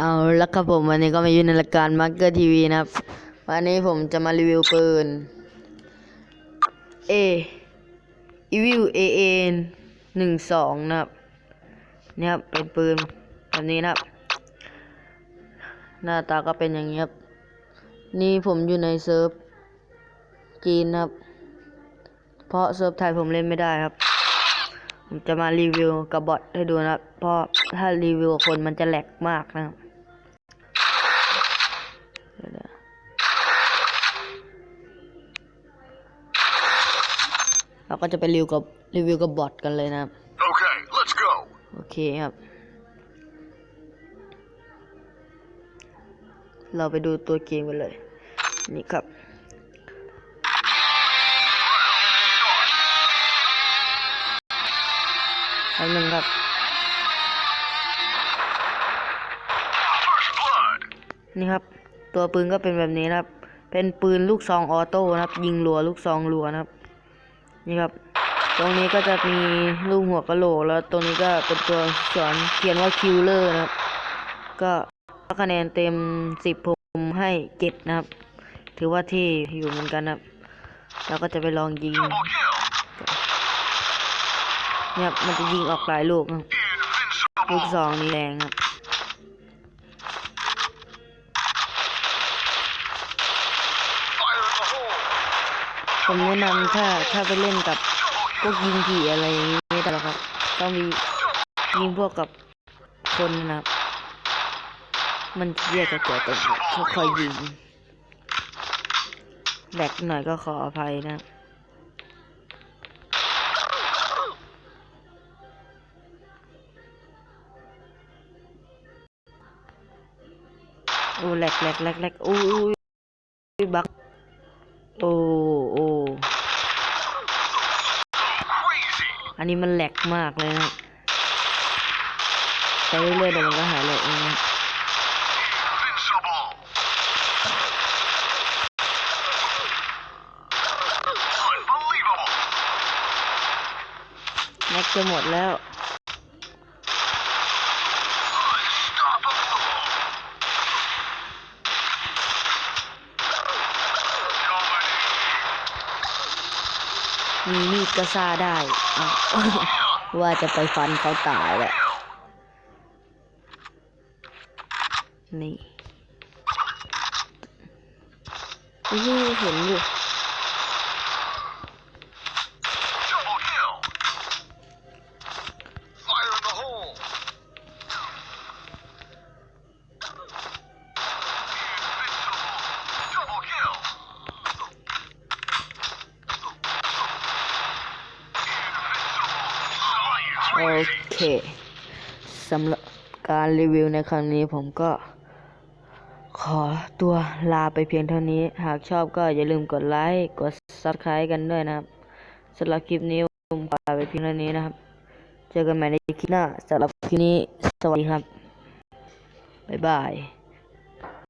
เอาและครับผมวันนี้ก็มาอยู่ในรายการมาร์เกอร์ทีวีนะครับ วันนี้ผมจะมารีวิวปืน A Evil A A หนึ่งสองนะครับเนี่ยครับเป็นปืนแบบนี้นะครับ หน้าตาก็เป็นอย่างนี้ครับ นี่ผมอยู่ในเซิร์ฟจีนนะครับ เพราะเซิร์ฟไทยผมเล่นไม่ได้ครับผมจะมารีวิวกับบอทให้ดูนะครับ เพราะถ้ารีวิวคนมันจะแหลกมากนะครับ เราก็จะไปรีวิวกับรีวิวกับบอทกันเลยนะครับ Okay, let's go. โอเคครับ เราไปดูตัวเกมกันเลย นี่ครับอันหนึ่งครับ First blood. นี่ครับ ตัวปืนก็เป็นแบบนี้นะครับ เป็นปืนลูกซองออโต้นะครับ ยิงรัวลูกซองรัวนะครับ นี่ครับ ตรงนี้ก็จะมีลูกหัวกะโหลกแล้วตรงนี้ก็เป็นตัวสอนเขียนว่าคิลเลอร์นะครับ ก็คะแนนเต็มสิบผมให้เจ็ดนะครับ ถือว่าที่อยู่เหมือนกันนะครับแล้วก็จะไปลองยิงเนี่ยครับมันจะยิงออกหลายลูกนะลูก Invincible. ซองนี่แรงครับ ผมแนะนำถ้าถ้าไปเล่นกับพวกยิงผีอะไรอย่างนี้ไม่ได้หรอกครับ ต้องมียิงพวกกับคนนะครับ มันเรียกจะเกิดตรงเขาคอยยิงแหลกหน่อยก็ขออภัยนะโอ้แหลกแหลกแหลกแหลกอู้ยบักโอ้โอันนี้มันแหลกมากเลยนะไปเรื่อยๆเดี๋ยวมันก็หายแหลกเองนะแม็กจะหมดแล้ว มีมีดก็ซ่าได้อ้าวว่าจะไปฟันเขาตายแหละ นี่นี่เห็นอยู่ โอเคสำหรับการรีวิวในครั้งนี้ผมก็ ขอตัวลาไปเพียงเท่านี้ หากชอบก็อย่าลืมกดไลค์กด subscribe กันด้วยนะครับสำหรับคลิปนี้ผมขอลาไปเพียงเท่านี้นะครับ เจอกันใหม่ในคลิปหน้าสำหรับคลิปนี้สวัสดีครับบ๊ายบาย